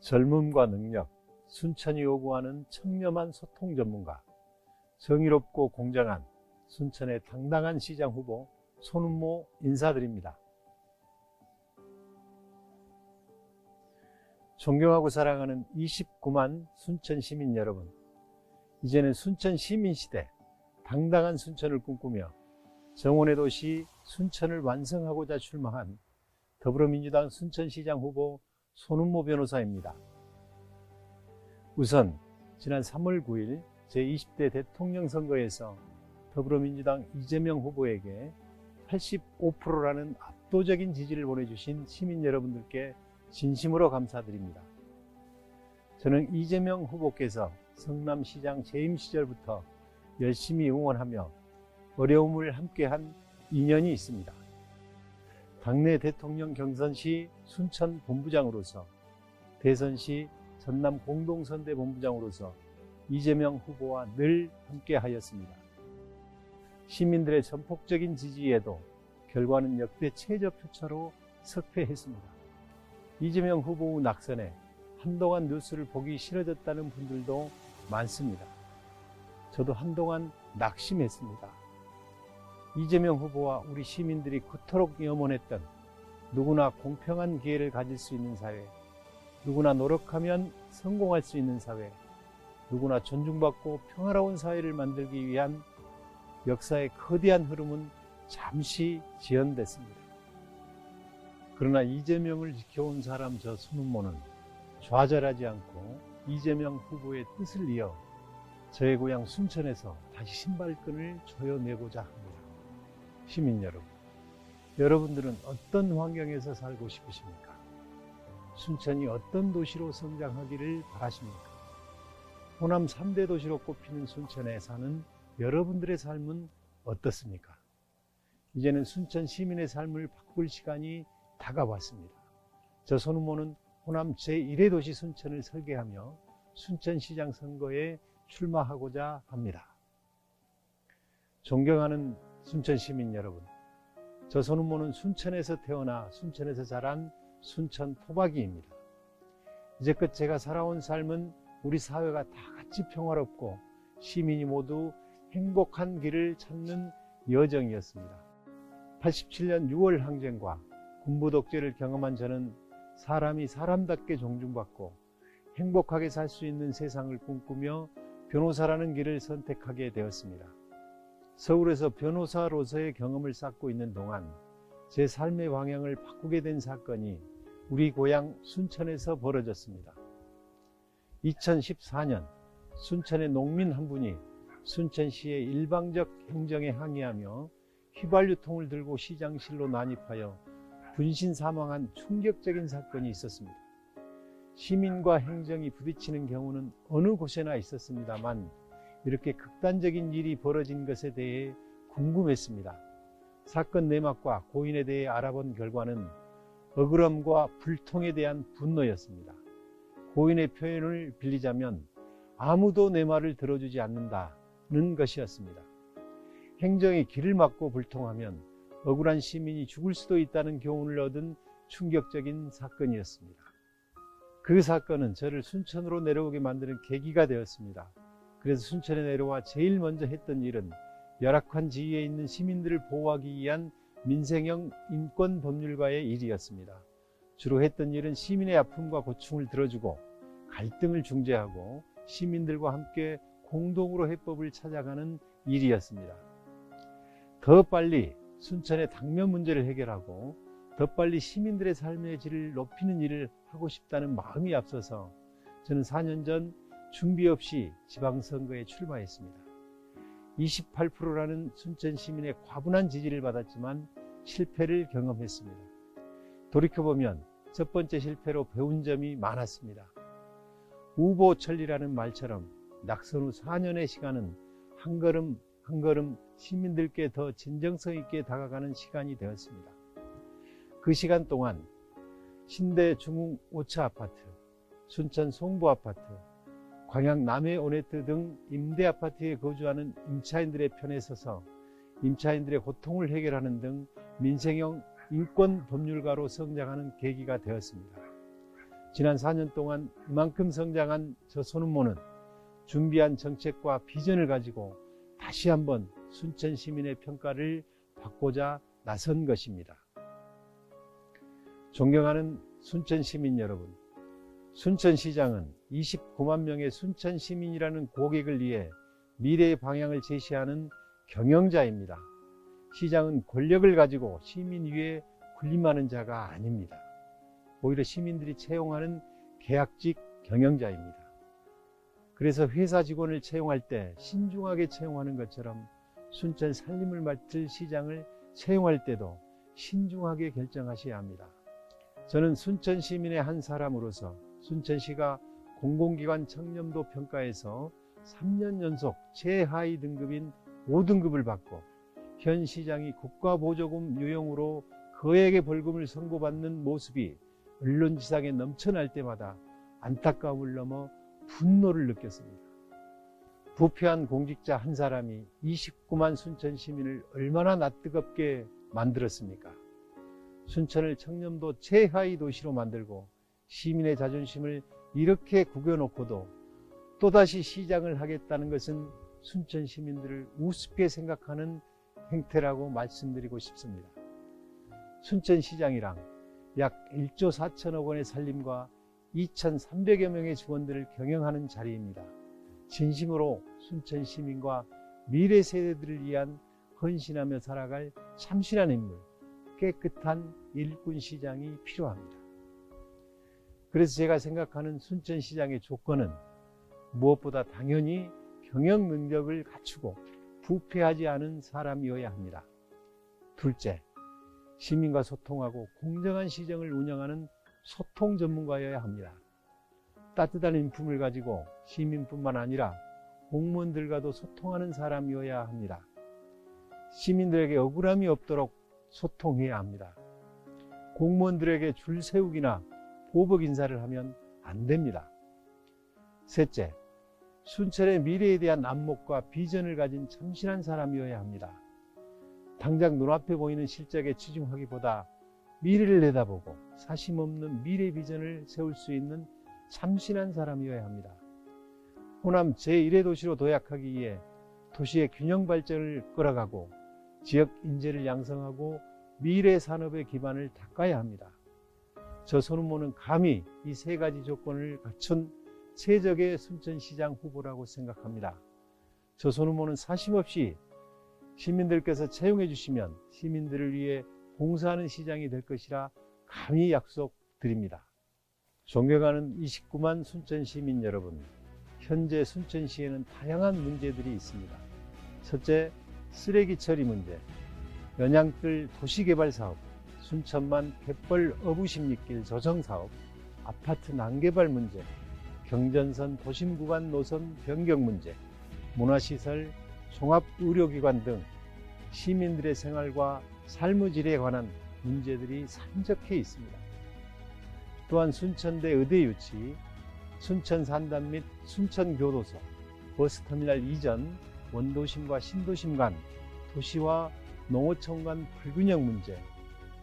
젊음과 능력, 순천이 요구하는 청렴한 소통 전문가, 정의롭고 공정한 순천의 당당한 시장 후보 손은모 인사드립니다. 존경하고 사랑하는 29만 순천 시민 여러분, 이제는 순천 시민 시대, 당당한 순천을 꿈꾸며 정원의 도시 순천을 완성하고자 출마한 더불어민주당 순천시장 후보 손은모 변호사입니다. 우선 지난 3월 9일 제20대 대통령 선거에서 더불어민주당 이재명 후보에게 85%라는 압도적인 지지를 보내주신 시민 여러분들께 진심으로 감사드립니다. 저는 이재명 후보께서 성남시장 재임 시절부터 열심히 응원하며 어려움을 함께한 인연이 있습니다. 당내 대통령 경선 시 순천 본부장으로서 대선 시 전남 공동선대 본부장으로서 이재명 후보와 늘 함께 하였습니다. 시민들의 전폭적인 지지에도 결과는 역대 최저 표차로 석패했습니다. 이재명 후보 후 낙선에 한동안 뉴스를 보기 싫어졌다는 분들도 많습니다. 저도 한동안 낙심했습니다. 이재명 후보와 우리 시민들이 그토록 염원했던 누구나 공평한 기회를 가질 수 있는 사회, 누구나 노력하면 성공할 수 있는 사회, 누구나 존중받고 평화로운 사회를 만들기 위한 역사의 거대한 흐름은 잠시 지연됐습니다. 그러나 이재명을 지켜온 사람 저 손은모는 좌절하지 않고 이재명 후보의 뜻을 이어 저의 고향 순천에서 다시 신발끈을 조여내고자 합니다. 시민 여러분, 여러분들은 어떤 환경에서 살고 싶으십니까? 순천이 어떤 도시로 성장하기를 바라십니까? 호남 3대 도시로 꼽히는 순천에 사는 여러분들의 삶은 어떻습니까? 이제는 순천 시민의 삶을 바꿀 시간이 다가왔습니다. 저 손은모는 호남 제1의 도시 순천을 설계하며 순천시장 선거에 출마하고자 합니다. 존경하는 순천 시민 여러분, 저 손은모는 순천에서 태어나 순천에서 자란 순천 토박이입니다. 이제껏 제가 살아온 삶은 우리 사회가 다 같이 평화롭고 시민이 모두 행복한 길을 찾는 여정이었습니다. 87년 6월 항쟁과 군부 독재를 경험한 저는 사람이 사람답게 존중받고 행복하게 살 수 있는 세상을 꿈꾸며 변호사라는 길을 선택하게 되었습니다. 서울에서 변호사로서의 경험을 쌓고 있는 동안 제 삶의 방향을 바꾸게 된 사건이 우리 고향 순천에서 벌어졌습니다. 2014년 순천의 농민 한 분이 순천시의 일방적 행정에 항의하며 휘발유통을 들고 시장실로 난입하여 분신 사망한 충격적인 사건이 있었습니다. 시민과 행정이 부딪히는 경우는 어느 곳에나 있었습니다만 이렇게 극단적인 일이 벌어진 것에 대해 궁금했습니다. 사건 내막과 고인에 대해 알아본 결과는 억울함과 불통에 대한 분노였습니다. 고인의 표현을 빌리자면 아무도 내 말을 들어주지 않는다는 것이었습니다. 행정이 길을 막고 불통하면 억울한 시민이 죽을 수도 있다는 교훈을 얻은 충격적인 사건이었습니다. 그 사건은 저를 순천으로 내려오게 만드는 계기가 되었습니다. 그래서 순천에 내려와 제일 먼저 했던 일은 열악한 지위에 있는 시민들을 보호하기 위한 민생형 인권 법률가의 일이었습니다. 주로 했던 일은 시민의 아픔과 고충을 들어주고 갈등을 중재하고 시민들과 함께 공동으로 해법을 찾아가는 일이었습니다. 더 빨리 순천의 당면 문제를 해결하고 더 빨리 시민들의 삶의 질을 높이는 일을 하고 싶다는 마음이 앞서서 저는 4년 전 준비 없이 지방선거에 출마했습니다. 28%라는 순천 시민의 과분한 지지를 받았지만 실패를 경험했습니다. 돌이켜보면 첫 번째 실패로 배운 점이 많았습니다. 우보천리라는 말처럼 낙선 후 4년의 시간은 한 걸음 한 걸음 시민들께 더 진정성 있게 다가가는 시간이 되었습니다. 그 시간 동안 신대 중흥 5차 아파트, 순천 송부 아파트, 광양 남해 오네트 등 임대 아파트에 거주하는 임차인들의 편에 서서 임차인들의 고통을 해결하는 등 민생형 인권 법률가로 성장하는 계기가 되었습니다. 지난 4년 동안 이만큼 성장한 저 손은모는 준비한 정책과 비전을 가지고 다시 한번 순천 시민의 평가를 받고자 나선 것입니다. 존경하는 순천 시민 여러분, 순천시장은 29만 명의 순천 시민이라는 고객을 위해 미래의 방향을 제시하는 경영자입니다. 시장은 권력을 가지고 시민 위에 군림하는 자가 아닙니다. 오히려 시민들이 채용하는 계약직 경영자입니다. 그래서 회사 직원을 채용할 때 신중하게 채용하는 것처럼 순천 살림을 맡을 시장을 채용할 때도 신중하게 결정하셔야 합니다. 저는 순천 시민의 한 사람으로서 순천시가 공공기관 청렴도 평가에서 3년 연속 최하위 등급인 5등급을 받고 현 시장이 국가보조금 유형으로 거액의 벌금을 선고받는 모습이 언론지상에 넘쳐날 때마다 안타까움을 넘어 분노를 느꼈습니다. 부패한 공직자 한 사람이 29만 순천 시민을 얼마나 낯뜨겁게 만들었습니까? 순천을 청렴도 최하위 도시로 만들고 시민의 자존심을 이렇게 구겨놓고도 또다시 시장을 하겠다는 것은 순천 시민들을 우습게 생각하는 행태라고 말씀드리고 싶습니다. 순천시장이랑 약 1조 4천억 원의 살림과 2,300여 명의 직원들을 경영하는 자리입니다. 진심으로 순천 시민과 미래 세대들을 위한 헌신하며 살아갈 참신한 인물, 깨끗한 일꾼 시장이 필요합니다. 그래서 제가 생각하는 순천시장의 조건은 무엇보다 당연히 경영 능력을 갖추고 부패하지 않은 사람이어야 합니다. 둘째, 시민과 소통하고 공정한 시정을 운영하는 소통 전문가여야 합니다. 따뜻한 인품을 가지고 시민뿐만 아니라 공무원들과도 소통하는 사람이어야 합니다. 시민들에게 억울함이 없도록 소통해야 합니다. 공무원들에게 줄 세우기나 보복 인사를 하면 안 됩니다. 셋째, 순천의 미래에 대한 안목과 비전을 가진 참신한 사람이어야 합니다. 당장 눈앞에 보이는 실적에 치중하기보다 미래를 내다보고 사심 없는 미래 비전을 세울 수 있는 참신한 사람이어야 합니다. 호남 제1의 도시로 도약하기 위해 도시의 균형 발전을 끌어가고 지역 인재를 양성하고 미래 산업의 기반을 닦아야 합니다. 저 손은모는 감히 이 세 가지 조건을 갖춘 최적의 순천시장 후보라고 생각합니다. 저 손은모는 사심없이 시민들께서 채용해 주시면 시민들을 위해 봉사하는 시장이 될 것이라 감히 약속드립니다. 존경하는 29만 순천 시민 여러분, 현재 순천시에는 다양한 문제들이 있습니다. 첫째, 쓰레기 처리 문제, 연양뜰 도시개발 사업, 순천만 갯벌 어부십리길 조정사업, 아파트 난개발 문제, 경전선 도심 구간 노선 변경 문제, 문화시설, 종합의료기관 등 시민들의 생활과 삶의 질에 관한 문제들이 산적해 있습니다. 또한 순천대 의대 유치, 순천 산단 및 순천 교도소, 버스터미널 이전, 원도심과 신도심 간 도시와 농어촌 간 불균형 문제,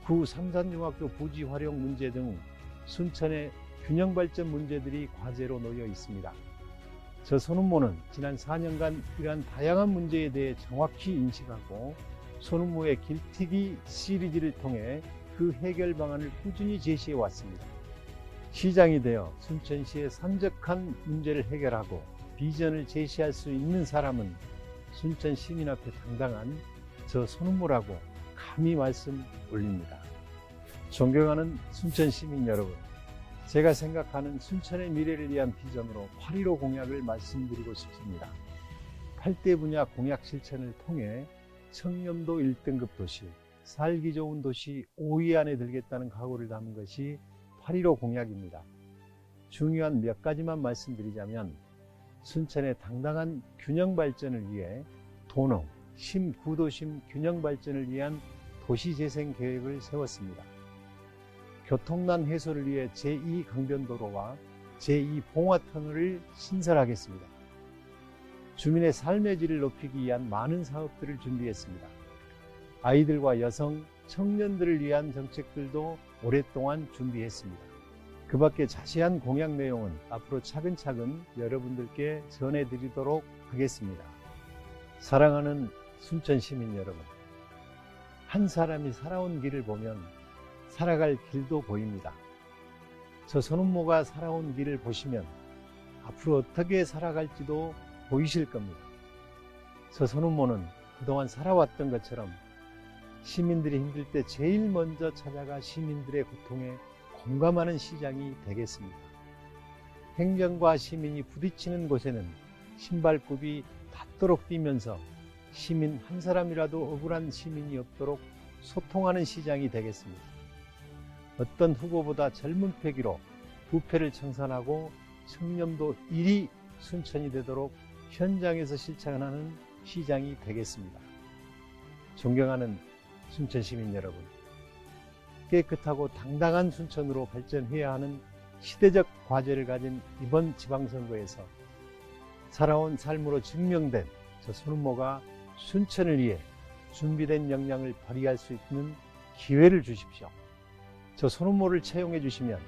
구 삼산중학교 부지 활용 문제 등 순천의 균형 발전 문제들이 과제로 놓여 있습니다. 저 손은모는 지난 4년간 이러한 다양한 문제에 대해 정확히 인식하고 손은모의 길티기 시리즈를 통해 그 해결 방안을 꾸준히 제시해 왔습니다. 시장이 되어 순천시의 산적한 문제를 해결하고 비전을 제시할 수 있는 사람은 순천 시민 앞에 당당한 저 손은모라고 감히 말씀 올립니다. 존경하는 순천 시민 여러분, 제가 생각하는 순천의 미래를 위한 비전으로 8.15 공약을 말씀드리고 싶습니다. 8대 분야 공약 실천을 통해 청렴도 1등급 도시, 살기 좋은 도시 5위 안에 들겠다는 각오를 담은 것이 8.15 공약입니다. 중요한 몇 가지만 말씀드리자면 순천의 당당한 균형 발전을 위해 도농, 심 구도심 균형 발전을 위한 도시재생 계획을 세웠습니다. 교통난 해소를 위해 제2강변도로와 제2봉화터널을 신설하겠습니다. 주민의 삶의 질을 높이기 위한 많은 사업들을 준비했습니다. 아이들과 여성, 청년들을 위한 정책들도 오랫동안 준비했습니다. 그 밖에 자세한 공약 내용은 앞으로 차근차근 여러분들께 전해드리도록 하겠습니다. 사랑하는 순천 시민 여러분, 한 사람이 살아온 길을 보면 살아갈 길도 보입니다. 저 손은모가 살아온 길을 보시면 앞으로 어떻게 살아갈지도 보이실 겁니다. 저 손은모는 그동안 살아왔던 것처럼 시민들이 힘들 때 제일 먼저 찾아가 시민들의 고통에 공감하는 시장이 되겠습니다. 행정과 시민이 부딪히는 곳에는 신발굽이 닿도록 뛰면서 시민 한 사람이라도 억울한 시민이 없도록 소통하는 시장이 되겠습니다. 어떤 후보보다 젊은 패기로 부패를 청산하고 청렴도 1위 순천이 되도록 현장에서 실천하는 시장이 되겠습니다. 존경하는 순천 시민 여러분, 깨끗하고 당당한 순천으로 발전해야 하는 시대적 과제를 가진 이번 지방선거에서 살아온 삶으로 증명된 저 손은모가 순천을 위해 준비된 역량을 발휘할 수 있는 기회를 주십시오. 저 손은모를 채용해 주시면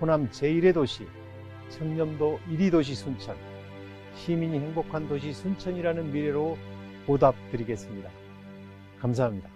호남 제1의 도시, 청렴도 1위 도시 순천, 시민이 행복한 도시 순천이라는 미래로 보답드리겠습니다. 감사합니다.